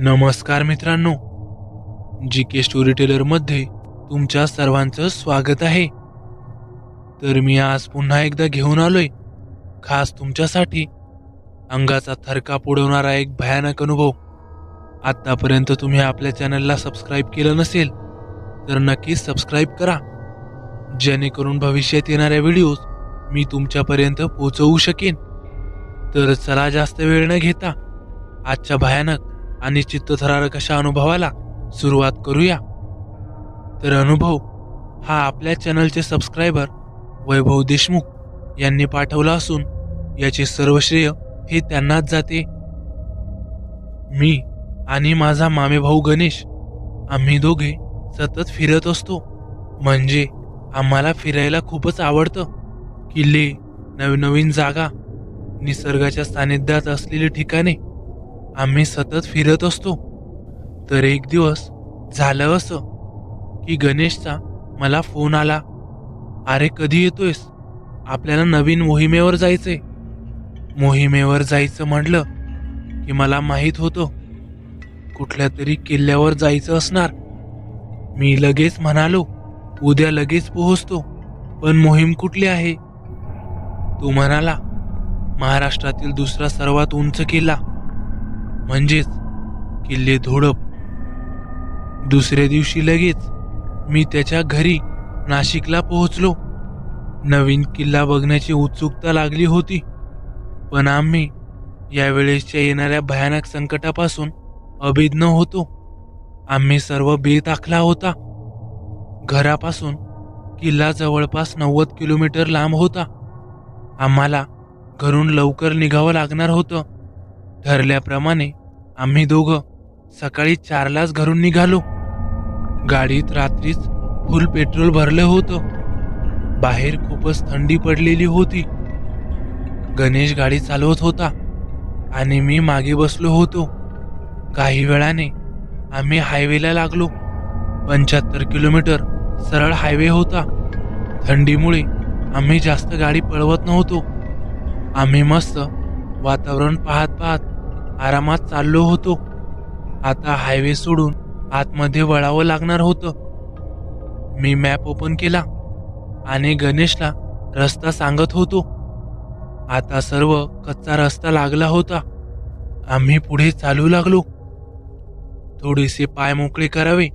नमस्कार मित्रांनो जी K story टेलरमध्ये तुमच्या सर्वांचं स्वागत आहे. तर मी आज पुन्हा एकदा घेऊन आलोय. खास तुमच्यासाठी अंगाचा थरकाप उडवणारा एक भयानक अनुभव. आतापर्यंत तुम्ही आपल्या चॅनलला सबस्क्राईब केलं नसेल तर नक्कीच सबस्क्राईब करा. जेणेकरून भविष्यात येणाऱ्या व्हिडिओज मी तुमच्यापर्यंत पोहोचवू शकेन. तर चला जास्त वेळ न घेता आजच्या भयानक आणि चित्तथरारक अशा अनुभवाला सुरुवात करूया. तर अनुभव हा आपल्या चॅनलचे सबस्क्रायबर वैभव देशमुख यांनी पाठवला असून याचे सर्व श्रेय हे त्यांनाच जाते. मी आणि माझा मामेभाऊ गणेश आम्ही दोघे सतत फिरत असतो. म्हणजे आम्हाला फिरायला खूपच आवडतं. किल्ले नवनवीन जागा निसर्गाच्या सानिध्यात असलेली ठिकाणे आम्ही सतत फिरत असतो. तर एक दिवस झालं असं की गणेशचा मला फोन आला. अरे कधी येतोयस? आपल्याला नवीन मोहिमेवर जायचंय. मोहिमेवर जायचं म्हटलं की मला माहीत होतं कुठल्या तरी किल्ल्यावर जायचं असणार. मी लगेच म्हणालो उद्या लगेच पोहोचतो पण मोहीम कुठली आहे? तो म्हणाला महाराष्ट्रातील दुसरा सर्वात उंच किल्ला. म्हणजेच किल्ले धोडप. दुसऱ्या दिवशी लगेच मी त्याच्या घरी नाशिकला पोहोचलो. नवीन किल्ला बघण्याची उत्सुकता लागली होती. पण आम्ही यावेळेसच्या येणाऱ्या भयानक संकटापासून अभिज्ञ होतो. आम्ही सर्व बेताखला होता. घरापासून किल्ला जवळपास नव्वद किलोमीटर लांब होता. आम्हाला घरून लवकर निघावं लागणार होतं. ठरल्याप्रमाणे आम्ही दोघं सकाळी चारलाच घरून निघालो. गाडीत रात्रीच फुल पेट्रोल भरलं होतं. बाहेर खूपच थंडी पडलेली होती. गणेश गाडी चालवत होता आणि मी मागे बसलो होतो. काही वेळाने आम्ही हायवेला लागलो. पंच्याहत्तर किलोमीटर सरळ हायवे होता. थंडीमुळे आम्ही जास्त गाडी पळवत नव्हतो. आम्ही मस्त वातावरण पाहत पाहत आरामात चाललो होतो. आता हायवे सोडून आतमध्ये वळावं लागणार होतं. मी मॅप ओपन केला आणि गणेशला रस्ता सांगत होतो. आता सर्व कच्चा रस्ता लागला होता. आम्ही पुढे चालू लागलो. थोडेसे पाय मोकळे करावे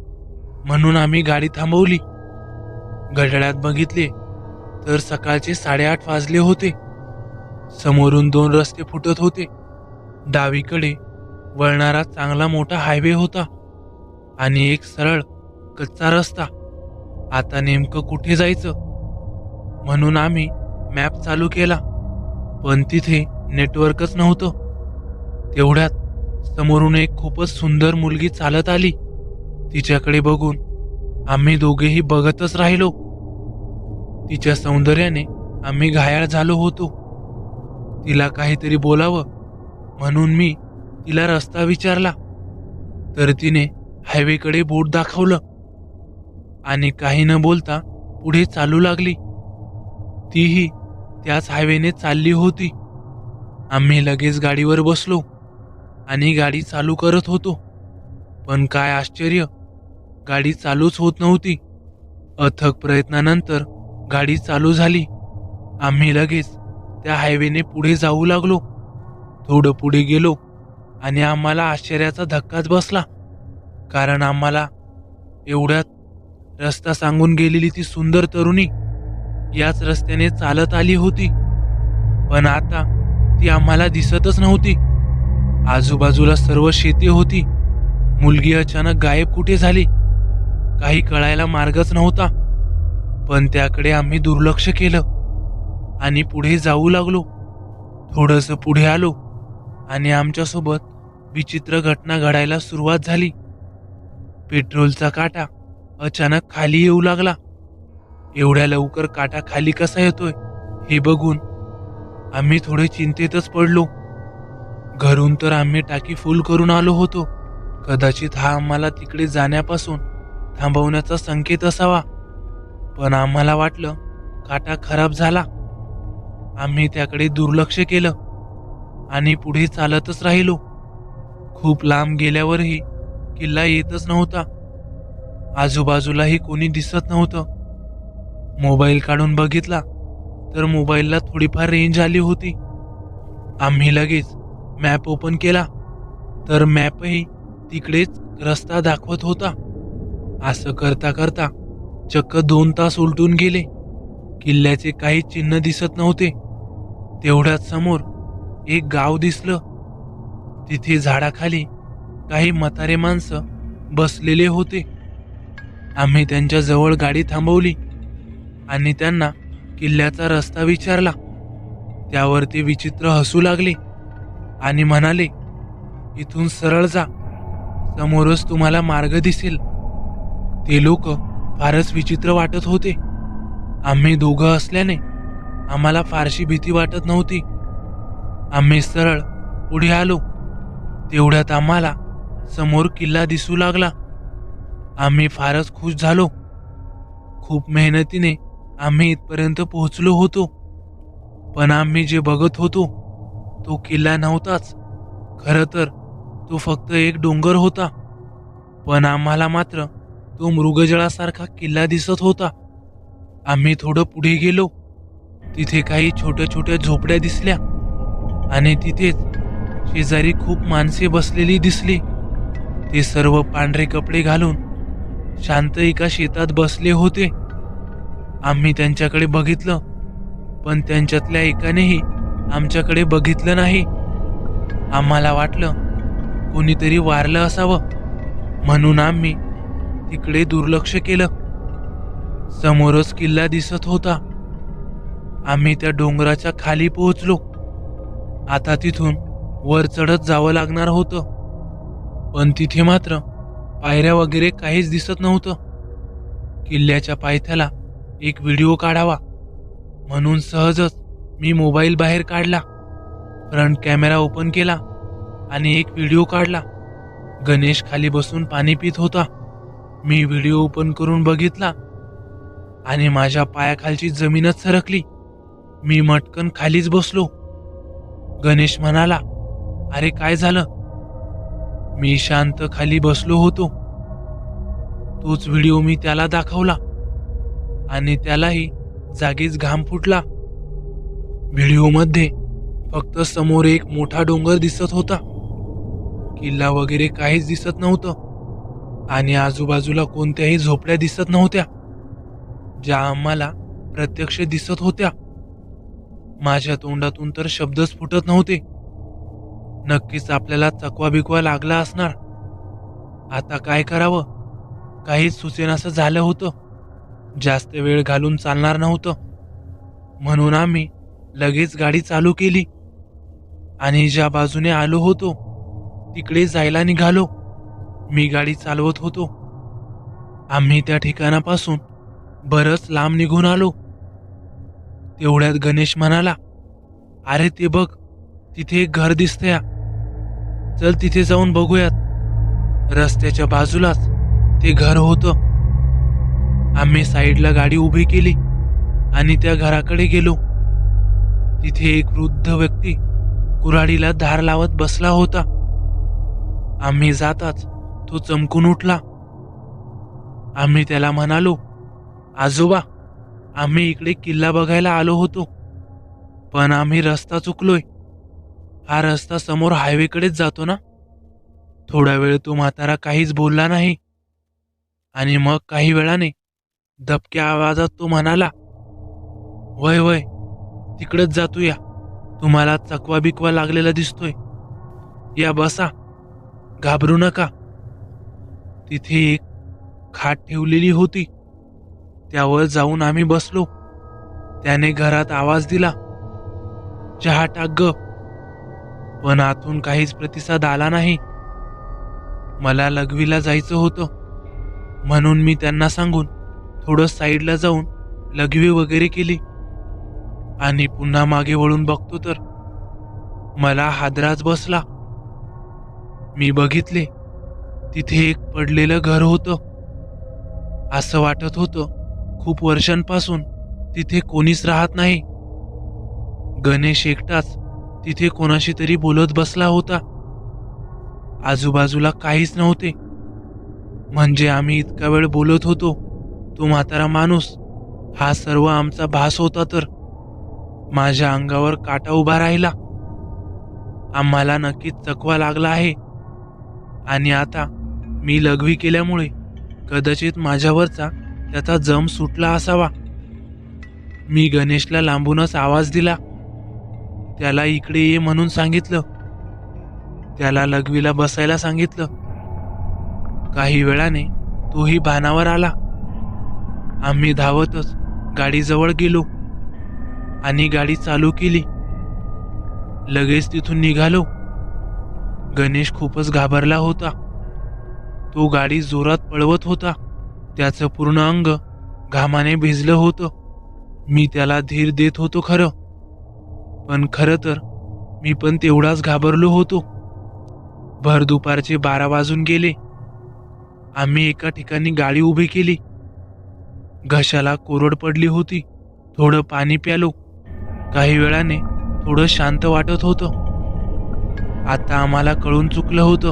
म्हणून आम्ही गाडी थांबवली. घड्याळात बघितले तर सकाळचे साडेआठ वाजले होते. समोरून दोन रस्ते फुटत होते. डावीकडे वळणारा चांगला मोठा हायवे होता आणि एक सरळ कच्चा रस्ता. आता नेमकं कुठे जायचं? म्हणून आम्ही मॅप चालू केला पण तिथे नेटवर्कच नव्हतं. तेवढ्यात समोरून एक खूपच सुंदर मुलगी चालत आली. तिच्याकडे बघून आम्ही दोघेही बघतच राहिलो. तिच्या सौंदर्याने आम्ही घायाळ झालो होतो. तिला काहीतरी बोलावं म्हणून मी तिला रस्ता विचारला. तर तिने हायवेकडे बोट दाखवलं आणि काही न बोलता पुढे चालू लागली. तीही त्याच हायवेने चालली होती. आम्ही लगेच गाडीवर बसलो आणि गाडी चालू करत होतो. पण काय आश्चर्य गाडी चालूच होत नव्हती. अथक प्रयत्नानंतर गाडी चालू झाली. आम्ही लगेच त्या हायवेने पुढे जाऊ लागलो. थोडं पुढे गेलो आणि आम्हाला आश्चर्याचा धक्काच बसला. कारण आम्हाला एवढ्यात रस्ता सांगून गेलेली ती सुंदर तरुणी याच रस्त्याने चालत आली होती. पण आता ती आम्हाला दिसतच नव्हती. आजूबाजूला सर्व शेती होती. मुलगी अचानक गायब कुठे झाली? काही कळायला मार्गच नव्हता. पण त्याकडे आम्ही दुर्लक्ष केलं आणि पुढे जाऊ लागलो. थोडंसं पुढे आलो. आणि आमच्यासोबत विचित्र घटना घडायला सुरुवात झाली. पेट्रोलचा काटा अचानक खाली येऊ लागला. एवढ्या लवकर काटा खाली कसा येतोय हे बघून आम्ही थोडे चिंतेतच पडलो. घरून तर आम्ही टाकी फुल करून आलो होतो. कदाचित हा आम्हाला तिकडे जाण्यापासून थांबवण्याचा संकेत असावा. पण आम्हाला वाटलं काटा खराब झाला. आम्ही त्याकडे दुर्लक्ष केलं. आणि पुढे चालतच राहिलो. खूप लांब गेल्यावरही किल्ला येतच नव्हता. आजूबाजूलाही कोणी दिसत नव्हतं. मोबाईल काढून बघितला तर मोबाईलला थोडीफार रेंज आली होती. आम्ही लगेच मॅप ओपन केला. तर मॅपही तिकडेच रस्ता दाखवत होता. असं करता करता चक्क दोन तास उलटून गेले. किल्ल्याचे काही चिन्ह दिसत नव्हते. तेवढ्याच समोर एक गाव दिसलं. तिथे झाडाखाली काही म्हातारे माणसं बसलेले होते. आम्ही त्यांच्या जवळ गाडी थांबवली आणि त्यांना किल्ल्याचा रस्ता विचारला. त्यावर ते विचित्र हसू लागले आणि म्हणाले इथून सरळ जा. समोरच तुम्हाला मार्ग दिसेल. ते लोक फारच विचित्र वाटत होते. आम्ही दोघं असल्याने आम्हाला फारशी भीती वाटत नव्हती. आम्ही सरळ पुढे आलो. तेवढ्यात आम्हाला समोर किल्ला दिसू लागला. आम्ही फारच खुश झालो. खूप मेहनतीने आम्ही इथपर्यंत पोहोचलो होतो. पण आम्ही जे बघत होतो तो किल्ला नव्हताच. खरं तर तो फक्त एक डोंगर होता. पण आम्हाला मात्र तो मृगजळासारखा किल्ला दिसत होता. आम्ही थोडं पुढे गेलो. तिथे काही छोट्या छोट्या झोपड्या दिसल्या. आणि तिथेच शेजारी खूप माणसे बसलेली दिसली. ते सर्व पांढरे कपडे घालून शांत एका शेतात बसले होते. आम्ही त्यांच्याकडे बघितलं पण त्यांच्यातल्या एकानेही आमच्याकडे बघितलं नाही. आम्हाला वाटलं कोणीतरी वारलं असावं. म्हणून आम्ही तिकडे दुर्लक्ष केलं. समोरच किल्ला दिसत होता. आम्ही त्या डोंगराच्या खाली पोहोचलो. आता तिथून वर चढत जावं लागणार होतं. पण तिथे मात्र पायऱ्या वगैरे काहीच दिसत नव्हतं. किल्ल्याच्या पायथ्याला एक व्हिडिओ काढावा. म्हणून सहजच मी मोबाईल बाहेर काढला. फ्रंट कॅमेरा ओपन केला आणि एक व्हिडिओ काढला. गणेश खाली बसून पाणी पित होता. मी व्हिडिओ ओपन करून बघितला आणि माझ्या पायाखालची जमीनच सरकली. मी मटकन खालीच बसलो. गणेश म्हणाला अरे काय झालं? मी शांत खाली बसलो होतो. तोच व्हिडिओ मी त्याला दाखवला आणि त्यालाही जागीच घाम फुटला. व्हिडिओमध्ये फक्त समोर एक मोठा डोंगर दिसत होता. किल्ला वगैरे काहीच दिसत नव्हतं आणि आजूबाजूला कोणत्याही झोपड्या दिसत नव्हत्या. ज्या आम्हाला प्रत्यक्ष दिसत होत्या. माझ्या तोंडातून तर शब्दच फुटत नव्हते. नक्कीच आपल्याला चकवा बिकवा लागला असणार. आता काय करावं? काहीच सुचेनासं झालं होतं. जास्त वेळ घालून चालणार नव्हतं. म्हणून आम्ही लगेच गाडी चालू केली. आणि ज्या बाजूने आलो होतो तिकडे जायला निघालो. मी गाडी चालवत होतो. आम्ही त्या ठिकाणापासून बरंच लांब निघून आलो. तेवढ्यात गणेश म्हणाला अरे ते बघ तिथे एक घर दिसतंय चल तिथे जाऊन बघूयात. रस्त्याच्या बाजूलाच ते घर होतं. आम्ही साईडला गाडी उभी केली आणि त्या घराकडे गेलो. तिथे एक वृद्ध व्यक्ती कुऱ्हाडीला धार लावत बसला होता. आम्ही जाताच तो चमकून उठला. आम्ही त्याला म्हणालो आजोबा आम्ही इकडे किल्ला बघायला आलो होतो. पण आम्ही रस्ता चुकलोय. हा रस्ता समोर हायवेकडेच जातो ना? थोडा वेळ तो म्हातारा काहीच बोलला नाही. आणि मग काही वेळाने दबक्या आवाजात तो म्हणाला वय वय तिकडंच जातो या तुम्हाला चकवा बिकवा लागलेला दिसतोय. या बसा. घाबरू नका. तिथे एक खाट ठेवलेली होती. त्यावर जाऊन आम्ही बसलो. त्याने घरात आवाज दिला. चहा टाक ग. पण आतून काहीच प्रतिसाद आला नाही. मला लघवीला जायचं होतं. म्हणून मी त्यांना सांगून थोडं साईडला जाऊन लघवी वगैरे केली. आणि पुन्हा मागे वळून बघतो तर मला हादराच बसला. मी बघितले. तिथे एक पडलेलं घर होतं. असं वाटत होतं खूप वर्षांपासून तिथे कोणीच राहत नाही. गणेश एकटाच तिथे कोणाशी तरी बोलत बसला होता. आजूबाजूला काहीच नव्हते. म्हणजे आम्ही इतका वेळ बोलत होतो तो म्हातारा माणूस हा सर्व आमचा भास होता तर. माझ्या अंगावर काटा उभा राहिला. आम्हाला नक्कीच चकवा लागला आहे. आणि आता मी लघवी केल्यामुळे कदाचित माझ्यावरचा त्याचा जम सुटला असावा. मी गणेशला लांबूनच आवाज दिला. त्याला इकडे ये म्हणून सांगितलं. त्याला लघवीला बसायला सांगितलं. काही वेळाने तोही भानावर आला. आम्ही धावतच गाडीजवळ गेलो आणि गाडी चालू केली. लगेच तिथून निघालो. गणेश खूपच घाबरला होता. तो गाडी जोरात पळवत होता. त्याचं पूर्ण अंग घामाने भिजलं होतं. मी त्याला धीर देत होतो खरं. पण खरं तर मी पण तेवढाच घाबरलो होतो. भर दुपारचे बारा वाजून गेले. आम्ही एका ठिकाणी गाडी उभी केली. घशाला कोरड पडली होती. थोडं पाणी प्यालो. काही वेळाने थोडं शांत वाटत होतं. आता आम्हाला कळून चुकलं होतं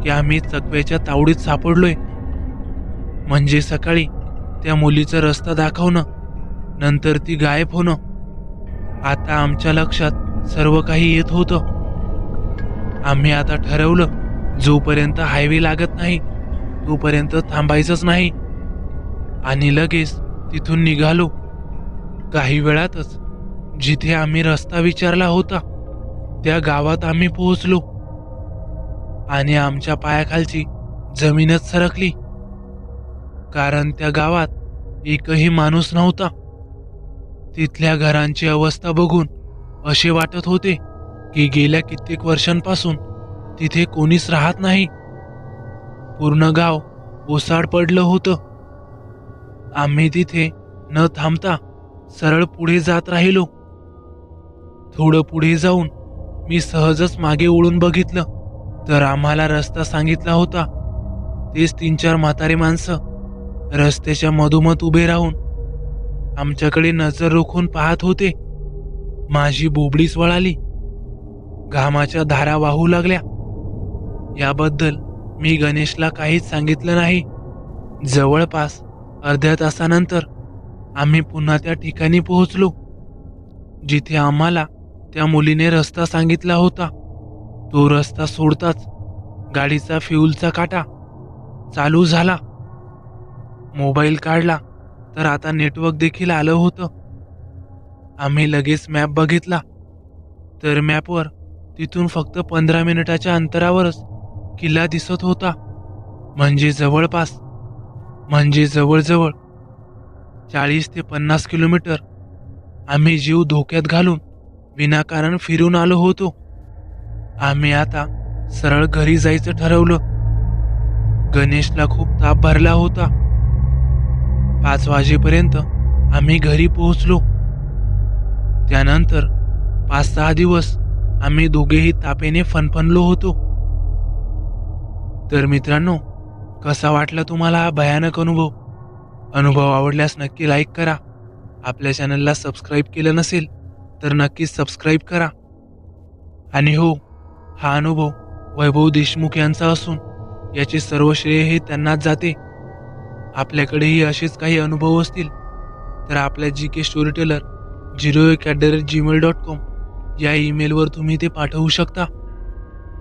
की आम्ही चकव्याच्या तावडीत सापडलोय. म्हणजे सकाळी त्या मुलीचा रस्ता दाखवणं नंतर ती गायब होणं. आता आमच्या लक्षात सर्व काही येत होतं. आम्ही आता ठरवलं जोपर्यंत हायवे लागत नाही तोपर्यंत थांबायचंच नाही. आणि लगेच तिथून निघालो. काही वेळातच जिथे आम्ही रस्ता विचारला होता त्या गावात आम्ही पोहोचलो. आणि आमच्या पायाखालची जमीनच सरकली. कारण त्या गावात एकही माणूस नव्हता. तिथल्या घरांची अवस्था बघून असे वाटत होते की गेल्या कित्येक वर्षांपासून तिथे कोणीच राहत नाही. पूर्ण गाव ओसाड पडलं होतं. आम्ही तिथे न थांबता सरळ पुढे जात राहिलो. थोडं पुढे जाऊन मी सहजच मागे ओळून बघितलं. तर आम्हाला रस्ता सांगितला होता. तेच तीन चार म्हातारे माणसं रस्त्याच्या मधोमध उभे राहून आमच्याकडे नजर रोखून पाहत होते. माझी बोबडीच वळाली घामाच्या धारा वाहू लागल्या. याबद्दल मी गणेशला काहीच सांगितलं नाही. जवळपास अर्ध्या तासानंतर आम्ही पुन्हा त्या ठिकाणी पोहोचलो जिथे आम्हाला त्या मुलीने रस्ता सांगितला होता. तो रस्ता सोडताच गाडीचा फ्यूलचा काटा चालू झाला. मोबाईल काढला तर आता नेटवर्क देखील आलं होतं. आम्ही लगेच मॅप बघितला. तर मॅपवर तिथून फक्त पंधरा मिनिटाच्या अंतरावरच किल्ला दिसत होता. म्हणजे जवळपास. म्हणजे जवळजवळ. चाळीस ते पन्नास किलोमीटर. आम्ही जीव धोक्यात घालून विनाकारण फिरून आलो होतो. आम्ही आता सरळ घरी जायचं ठरवलं. गणेशला खूप ताप भरला होता. पाच वाजेपर्यंत आम्ही घरी पोहोचलो. त्यानंतर पाच सहा दिवस आम्ही दोघेही तापेने फनफनलो होतो. तर मित्रांनो कसा वाटला तुम्हाला हा भयानक अनुभव? अनुभव आवडल्यास नक्की लाईक करा. आपल्या चॅनलला सबस्क्राईब केलं नसेल तर नक्कीच सबस्क्राईब करा. आणि हो हा अनुभव वैभव देशमुख यांचा असून याचे सर्व श्रेय हे त्यांनाच जाते. आपल्याकडेही असेच काही अनुभव असतील तर आपल्या G K story teller zero एक at the rate Gmail dot com या ईमेलवर तुम्ही ते पाठवू शकता.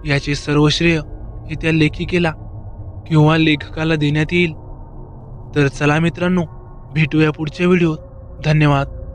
याचे सर्व श्रेय हे त्या लेखिकेला किंवा लेखकाला देण्यात येईल. तर चला मित्रांनो भेटूया पुढच्या व्हिडिओत. धन्यवाद.